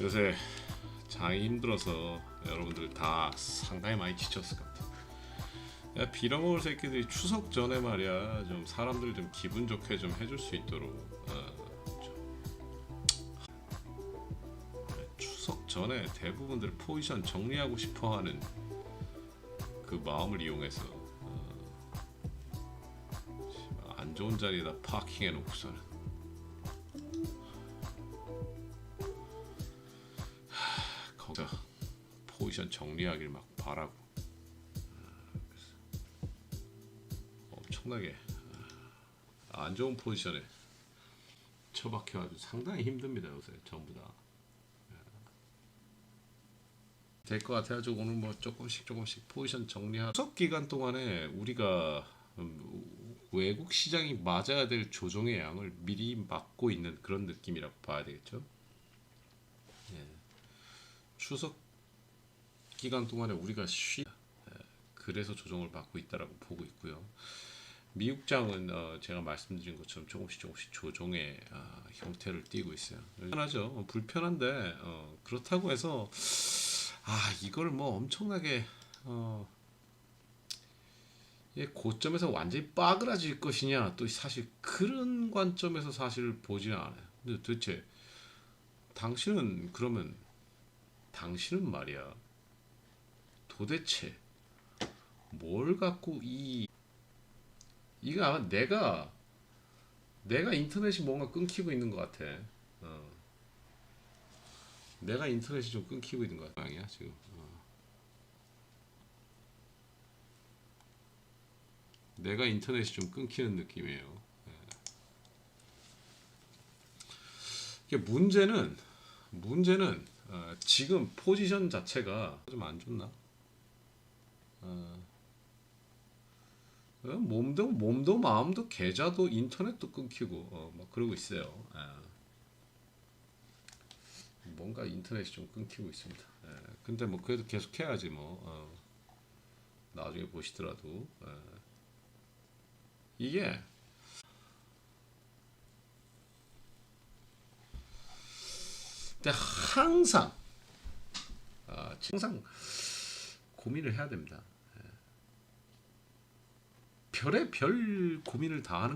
요새 장이 힘들어서 여러분들 다 상당히 많이 지쳤을 것 같아요. 야, 빌어먹을 새끼들이 추석 전에 말이야 좀 사람들 좀 기분 좋게 좀 해줄 수 있도록 어, 좀. 추석 전에 대부분들 포지션 정리하고 싶어하는 그 마음을 이용해서 어, 안 좋은 자리에다 파킹해 놓고서는 하, 거기서 포지션 정리하길 막 바라고 아, 엄청나게 아, 안 좋은 포지션에 처박혀가지고 상당히 힘듭니다 요새 전부 다. 될 것 같아가지고 오늘 뭐 조금씩 조금씩 포지션 정리하. 추석 기간 동안에 우리가 음, 외국 시장이 맞아야 될 조정의 양을 미리 막고 있는 그런 느낌이라고 봐야 되겠죠. 예. 추석 기간 동안에 우리가 쉬 예, 그래서 조정을 받고 있다라고 보고 있고요. 미국장은 어, 제가 말씀드린 것처럼 조금씩 조금씩 조정의 아, 형태를 띠고 있어요. 불편하죠. 어, 불편한데 어, 그렇다고 해서 아 이걸 뭐 엄청나게 어, 예, 고점에서 완전히 빠그라질 것이냐 또 사실 그런 관점에서 사실 보지는 않아요. 근데 도대체 당신은 그러면 당신은 말이야 도대체 뭘 갖고 이 이거 아마 내가 내가 인터넷이 뭔가 끊기고 있는 것 같아. 어. 내가 인터넷이 좀 끊기고 있는 것 같아. 지금. 어. 내가 인터넷이 좀 끊기는 느낌이에요. 예. 문제는 문제는 어, 지금 포지션 자체가 좀 안 좋나? 어. 어, 몸도 몸도 마음도 계좌도 인터넷도 끊기고 어, 막 그러고 있어요. 예. 뭔가 인터넷이 좀 끊기고 있습니다. 예. 근데 뭐 그래도 계속 해야지 뭐 어. 나중에 보시더라도 예. 이게 근데 항상 아, 항상 고민을 해야 됩니다. 별의 별 고민을 다 하는